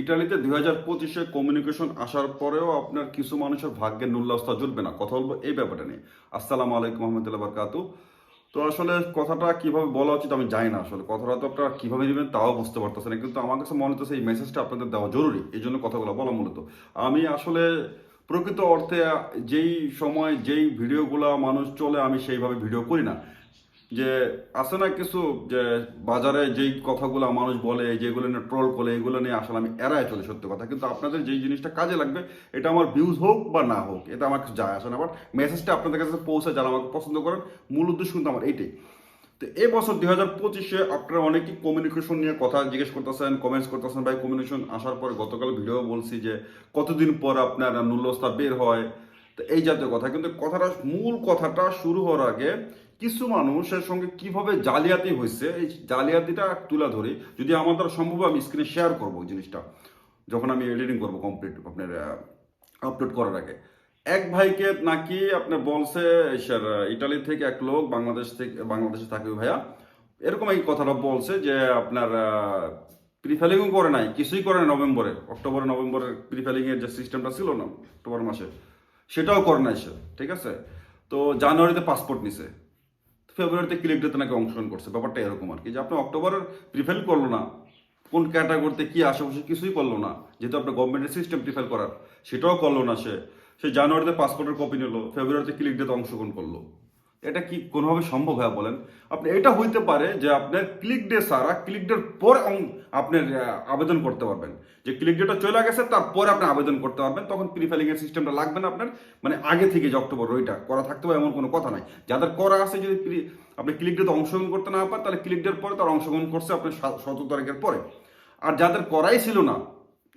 ইটালিতে দুই হাজার পঁচিশে কমিউনিকেশন আসার পরেও আপনার কিছু মানুষের ভাগ্যের নুল্লাস্তা জুটবে না। কথা বলব এই ব্যাপারটা নিয়ে। আসসালামু আলাইকুম রহমতুল্লাহ বারকাতু। তো আসলে কথাটা কীভাবে বলা উচিত আমি জানি না আসলে। কথাটা তো আপনারা কীভাবে নেবেন তাও বুঝতে পারতেছেন না। কিন্তু আমার কাছে মনে হচ্ছে এই মেসেজটা আপনাদের দেওয়া জরুরি। এই জন্য কথাগুলো বলা মূলত। আমি আসলে প্রকৃত অর্থে যেই সময় যেই ভিডিওগুলো মানুষ চলে, আমি সেইভাবে ভিডিও করি না। যে আছে না কিছু যে বাজারে যেই কথাগুলো মানুষ বলে, যেগুলো নিয়ে ট্রল করে, এগুলো নিয়ে আসলে আমি এড়ায় চলে সত্যি কথা। কিন্তু আপনাদের যেই জিনিসটা কাজে লাগবে, এটা আমার ভিউজ হোক বা না হোক, এটা আমার কিছু যায় আসে না। বাট মেসেজটা আপনাদের কাছে পৌঁছে যারা আমাকে পছন্দ করেন, মূল উদ্দেশ্য কিন্তু আমার এইটাই। তো এই বছর দুই হাজার পঁচিশে আপনারা অনেকেই কমিউনিকেশন নিয়ে কথা জিজ্ঞেস করতেছেন কমেন্টস করতেছেন, ভাই কমিউনিকেশন আসার পরে গতকাল ভিডিও বলছি যে কতদিন পর আপনার নুল্যস্তা বের হয়। তো এই জাতীয় কথা। কিন্তু কথাটা, মূল কথাটা শুরু হওয়ার আগে কিছু মানুষের সঙ্গে কীভাবে জালিয়াতি হয়েছে, এই জালিয়াতিটা তুলে ধরি। যদি আমার দ্বারা সম্ভব আমি স্ক্রিনে শেয়ার করব জিনিসটা, যখন আমি এডিটিং করব কমপ্লিট আপনার আপলোড করার আগে। এক ভাইকে নাকি আপনার বলছে ইটালি থেকে এক লোক বাংলাদেশ থেকে, বাংলাদেশে থাকে ভাইয়া। এরকম এই কথাটা বলছে যে, আপনার প্রিফেলিংও করে নাই, কিছুই করে নাই নভেম্বরে। অক্টোবরে, নভেম্বরের প্রিফেলিংয়ের যে সিস্টেমটা ছিল না, অক্টোবর মাসে, সেটাও করে নাই সে ঠিক আছে? তো জানুয়ারিতে পাসপোর্ট নিছে। ফেব্রুয়ারিতে ক্লিকটাতে নাকি অংশগ্রহণ করছে, ব্যাপারটা এরকম আর কি। যে আপনি অক্টোবরের প্রিফেল করল না, কোন ক্যাটাগরিতে কি আশেপাশে কিছুই করল না, যেহেতু আপনার গভর্নমেন্টের সিস্টেম প্রিফেল করার, সেটাও করল না সে। সে জানুয়ারিতে পাসপোর্টের কপি নিল ফেব্রুয়ারিতে ক্লিক ডেতে অংশগ্রহণ করল। এটা কি কোনোভাবে সম্ভব হয় বলেন? আপনি এটা হইতে পারে যে আপনার ক্লিক ডে সারা ক্লিক ডের পরে আপনার আবেদন করতে পারবেন। যে ক্লিক ডেটা চলে গেছে, তারপরে আপনি আবেদন করতে পারবেন। তখন প্রিফাইলিং এর সিস্টেমটা লাগবে না আপনার। মানে আগে থেকে যে অক্টোবর ওইটা। করা থাকতে হবে এমন কোনো কথা নাই। যাদের করা আছে, যদি আপনি ক্লিক ডেতে অংশগ্রহণ করতে না পারেন, তাহলে ক্লিক ডের পরে তার অংশগ্রহণ করছে আপনার সতেরো তারিখের পরে। আর যাদের করাই ছিল না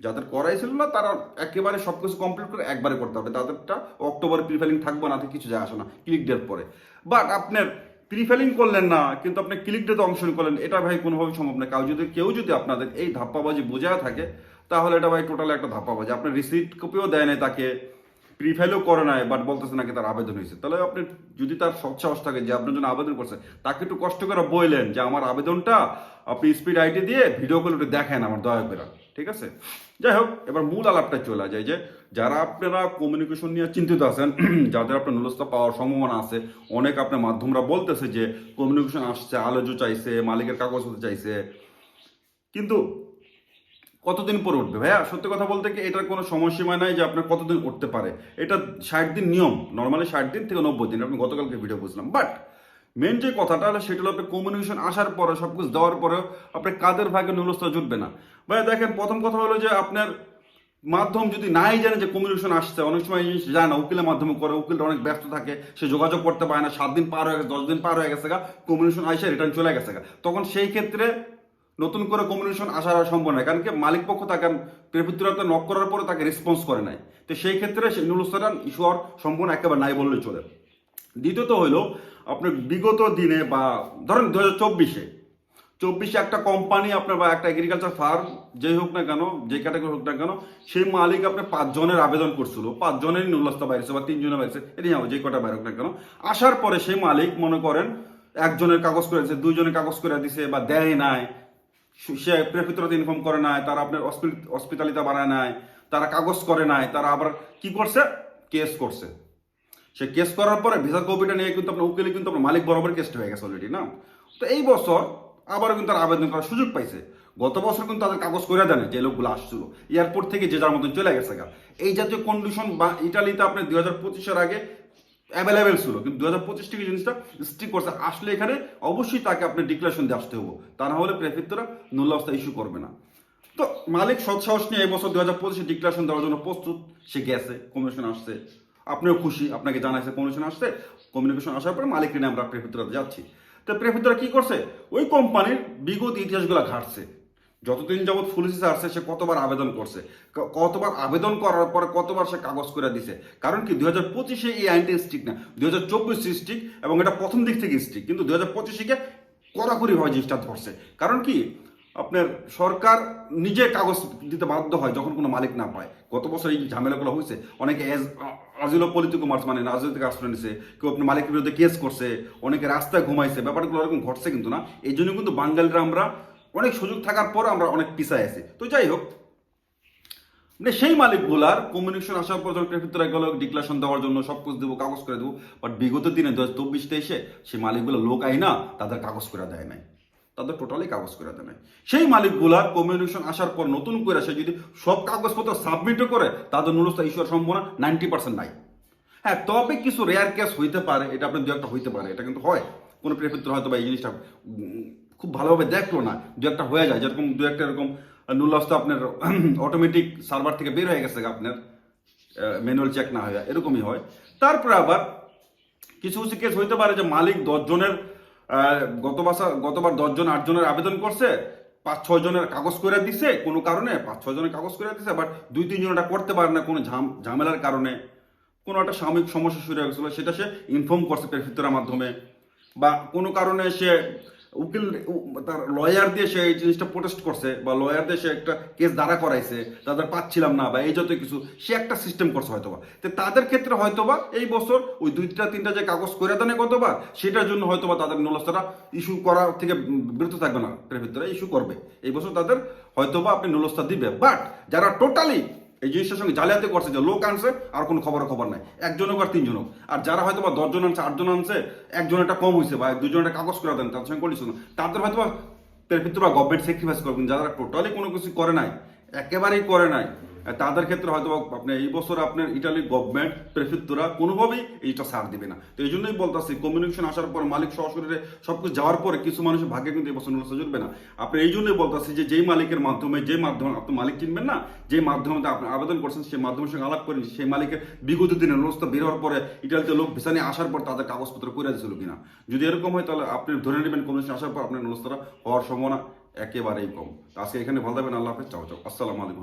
যাদের করাই ছিল না, তারা একেবারে সবকিছু কমপ্লিট করে একবারে করতে হবে। তাদেরটা অক্টোবরে প্রিফাইলিং থাকবে না কিছু যায় আসে না ক্লিক ডের পরে। বাট আপনার প্রিফাইলিং করলেন না, কিন্তু আপনি ক্লিক ডেতে অংশগ্রহণ করলেন, এটা ভাই কোনোভাবে সম্ভব না। কাউ যদি, কেউ যদি আপনাদের এই ধাপ্পাবাজি বোঝা থাকে, তাহলে এটা ভাই টোটাল একটা ধাপ্পাবাজি। আপনার রিসিপ্ট কপিও দেয় নাই তাকে প্রিফাইলও করে নাই বাট বলতেছে নাকি তার আবেদন হয়েছে। তাহলে আপনি যদি তার সৎসাহস থাকে যে আপনার জন্য আবেদন করছে, তাকে একটু কষ্ট করে বললেন যে আমার আবেদনটা, আপনি স্পিড আইডি দিয়ে ভিডিও একটু দেখেন আমার দয়া করে ঠিক আছে? যাই হোক, এবার মূল আলাপটা চলে যায় যে, যারা আপনারা কমিউনিকেশন নিয়ে চিন্তিত আছেন, যাদের আপনার নুলস্থা পাওয়ার সম্ভাবনা আছে, অনেক আপনার মাধ্যমরা বলতেছে যে কমিউনিকেশন আসছে আলোচো চাইছে, মালিকের কাগজ হতে চাইছে। কিন্তু কতদিন পর উঠবে? ভাইয়া, সত্যি কথা বলতে কি এটার কোনো সময়সীমা নাই যে আপনার কতদিন উঠতে পারে। এটা ষাট দিন নিয়ম। নর্মালি ষাট দিন থেকে নব্বই দিন। আপনি গতকালকে ভিডিও বুঝলাম। বাট মেন যে কথাটা হলো সেটা হলো আপনার কমিউনিকেশন আসার পরে সব কিছু দেওয়ার পরেও আপনি কাদের ভাগে নুলস্থা জুটবে না। ভাই দেখেন, প্রথম কথা হলো যে আপনার মাধ্যম যদি নাই জানে যে কমিউনিকেশন আসছে, অনেক সময় জিনিস যায় না, উকিলের মাধ্যমে করে, উকিলটা অনেক ব্যস্ত থাকে, সে যোগাযোগ করতে পারে না, সাত দিন পার হয়ে গেছে, দশ দিন পার হয়ে গেছে গা কমিউনিকেশন আসে রিটার্ন চলে গেছে গা। তখন সেই ক্ষেত্রে নতুন করে কমিউনিকেশন আসার সম্ভব নয় কারণ কি, মালিক পক্ষ তাকে প্রেপিত্রাতে নক করার পরে তাকে রেসপন্স করে নাই। তো সেই ক্ষেত্রে সেই নুলস্তান ইস্যু হওয়ার সম্ভাবনা একেবারে নাই বললেই চলে। দ্বিতীয়ত হলো আপনার বিগত দিনে বা ধরেন দু হাজার চব্বিশে চব্বিশে একটা কোম্পানি আপনার বা একটা এগ্রিকালচার ফার্ম যেই হোক না কেন, যে ক্যাটাগরি হোক না কেন, সেই মালিক আপনার পাঁচজনের আবেদন করছিল। পাঁচজনের নুল্লাস্তা বাইরেছে বা তিনজনের বাইরেছে এটাই হবে, যে কটা বাইরে হোক না কেন। আসার পরে সেই মালিক মনে করেন, একজনের কাগজ করে দুইজনের কাগজ করে দিছে বা দেয় নাই, সে প্রেফিত্রতে ইনফর্ম করে নাই, তারা আপনার হসপিটালিতে বানায় নাই, তারা কাগজ করে নাই, তারা আবার কি করছে? কেস করছে। সে কেস করার পরে ভিসা কপিটা নিয়ে কিন্তু আপনার উকিলে কিন্তু আপনার মালিক বরাবর কেসটা হয়ে গেছে অলরেডি না? তো এই বছর আবারও কিন্তু তারা আবেদন করার সুযোগ পাইছে। গত বছর কিন্তু তাদের কাগজ করে দেন যে লোকগুলো আসছিল। এয়ারপোর্ট থেকে যে যার মতন চলে গেছে এই জাতীয় কন্ডিশন বা ইটালিতে আপনি দুই হাজার পঁচিশের আগে অ্যাভেলেবেল ছিল, কিন্তু দু হাজার পঁচিশ থেকে জিনিসটা স্ট্রিক করছে। আসলে এখানে অবশ্যই তাকে আপনি ডিক্লারেশন দিয়ে আসতে হব। তা না হলে প্রেফিত্তরা নুল্লাস্তা ইস্যু করবে না। তো মালিক সৎসাহস নিয়ে এই বছর দু হাজার পঁচিশে ডিক্লারেশন দেওয়ার জন্য প্রস্তুত। সে গেছে কমিশন আসছে। আপনিও খুশি, আপনাকে জানাইছে কমিশন আসছে কমিউনিকেশন আসার পরে মালিক নিয়ে আমরা প্রেফিত্তরাতে যাচ্ছি। তো প্রেফিত্তরা কি করছে? ওই কোম্পানির বিগত ইতিহাসগুলো ঘাটছে। যতদিন যাবৎ পুলিশে আসছে, সে কতবার আবেদন করছে। কতবার আবেদন করার পরে কতবার সে কাগজ করে দিছে। কারণ কি, দুই হাজার পঁচিশে এই আইনটা স্ট্রিক না। দুই হাজার চব্বিশ স্ট্রিক এবং এটা প্রথম দিক থেকে স্ট্রিক কিন্তু দুই হাজার পঁচিশে কড়াকড়ি হয় জিনিসটা ধরছে। কারণ কি আপনার সরকার নিজে কাগজ দিতে বাধ্য হয় যখন কোনো মালিক না পায়। গত বছর এই ঝামেলাগুলো হয়েছে, অনেকে আজিলো পলিটিকো মার্চ মানে রাজনৈতিক আশ্রয় নিছে, কেউ আপনি মালিকের বিরুদ্ধে কেস করছে, অনেকে রাস্তায় ঘুমাইছে, ব্যাপারগুলো এরকম ঘটছে কিন্তু না। এই জন্য কিন্তু বাঙালিরা আমরা অনেক সুযোগ থাকার পর আমরা অনেক পিছায় আছি। তো যাই হোক মানে সেই মালিকগুলার কমিউনিকেশন আসার পর যখন ভিতরে গেল ডিক্লারেশন দেওয়ার জন্য সব কিছু দেবো, কাগজ করে দেবো বাট বিগত দিনে দু হাজার চব্বিশতে এসে সেই মালিকগুলো লোক আই না, তাদের কাগজ করে দেয় নাই। তাদের টোটালি কাগজ করে দেয় সেই মালিকগুলার কমিউনিকেশন আসার পর নতুন করে সে যদি সব কাগজপত্র সাবমিটও করে, তাদের নুরস্থা ইস্যুর সম্ভাবনা নাইনটি পার্সেন্ট নাই। হ্যাঁ তবে কিছু রেয়ার কেস হইতে পারে, এটা আপনার দু একটা হইতে পারে, এটা কিন্তু হয়। কোনো প্রেক্ষিত্রে হয়তো বা এই জিনিসটা খুব ভালোভাবে দেখল না দু একটা হয়ে যায়। যেরকম দু একটা এরকম নুলাস্ত আপনার অটোমেটিক সার্ভার থেকে বের হয়ে গেছে আপনার ম্যানুয়াল চেক না হয়ে, এরকমই হয়। তারপরে আবার কিছু কিছু কেস হইতে পারে যে মালিক দশজনের গত বছর গতবার দশজন, আটজনের আবেদন করছে, পাঁচ ছয় জনের কাগজ করে দিছে, কোনো কারণে পাঁচ ছয় জনের কাগজ করে দিছে বাট দুই, তিনজন এটা করতে পারে না কোনো ঝাম- ঝামেলার কারণে। কোনো একটা সাময়িক সমস্যা শুরু হয়ে গেছিল, সেটা সে ইনফর্ম করছে প্রেফিতরার মাধ্যমে, বা কোনো কারণে সে উকিল তার লয়ার দিয়ে সে এই জিনিসটা প্রোটেস্ট করছে বা লয়ার দিয়ে সে একটা কেস দাঁড়া করাইছে, তাদের পাচ্ছিলাম না বা এই যত কিছু, সে একটা সিস্টেম করছে হয়তোবা। তো তাদের ক্ষেত্রে হয়তোবা এই বছর ওই দুইটা, তিনটা যে কাগজ করে দেনে কতবার সেটার জন্য হয়তোবা তাদের নলস্তারা ইস্যু করা থেকে বিরত থাকবে না প্রেফিতরা ইস্যু করবে। এই বছর তাদের হয়তোবা আপনি নলস্তা দিবে। বাট যারা টোটালি এই জিনিসটার সঙ্গে জালিয়াতি করছে যে লোক আনছে, আর কোনো খবর খবর নাই। একজন হোক আর তিনজন হোক আর যারা হয়তো বা দশজন আনছে, আটজন আনছে, একজন একটা কম হয়েছে বা একটা কাগজ করে দেন, তাদের সঙ্গে কন্ডিশন তাদের হয়তো বা, তার ভিতরে গভর্নমেন্ট স্যাক্রিফাইস করবেন, যারা টোটালি কোনো কিছু করে নাই। একেবারেই করে নাই। তাদের ক্ষেত্রে হয়তো আপনি এই বছর আপনার ইটালির গভর্নমেন্ট প্রেফিত্তরা কোনোভাবেই এইটা ছাড় দিবে না। তো এই জন্যই বলতেছি কমিউনিকেশন আসার পর মালিক সরাসরি সবকিছু যাওয়ার পরে কিছু মানুষের ভাগ্যে কিন্তু এই বছর নুলসা জুটবে না। আপনি এই জন্যই বলতেছি যে যেই মালিকের মাধ্যমে, যে মাধ্যমে আপনি মালিক কিনবেন না, যে মাধ্যমে আপনি আবেদন করছেন সেই মাধ্যমের সঙ্গে আলাপ করেন, সেই মালিকের বিগত দিনে নুলসা বের হওয়ার পরে ইটালিতে লোক ভিসা নিয়ে আসার পর তাদের কাগজপত্র করে দিয়েছিল কিনা। যদি এরকম হয় তাহলে আপনি ধরে নেবেন কমিউনিকেশন আসার পর আপনার নুলস্তারা হওয়ার সম্ভাবনা একেবারেই কম। আজকে এখানে ভালো থাকবেন আল্লাহ হাফেজ। চাও চাও। আসসালামু আলাইকুম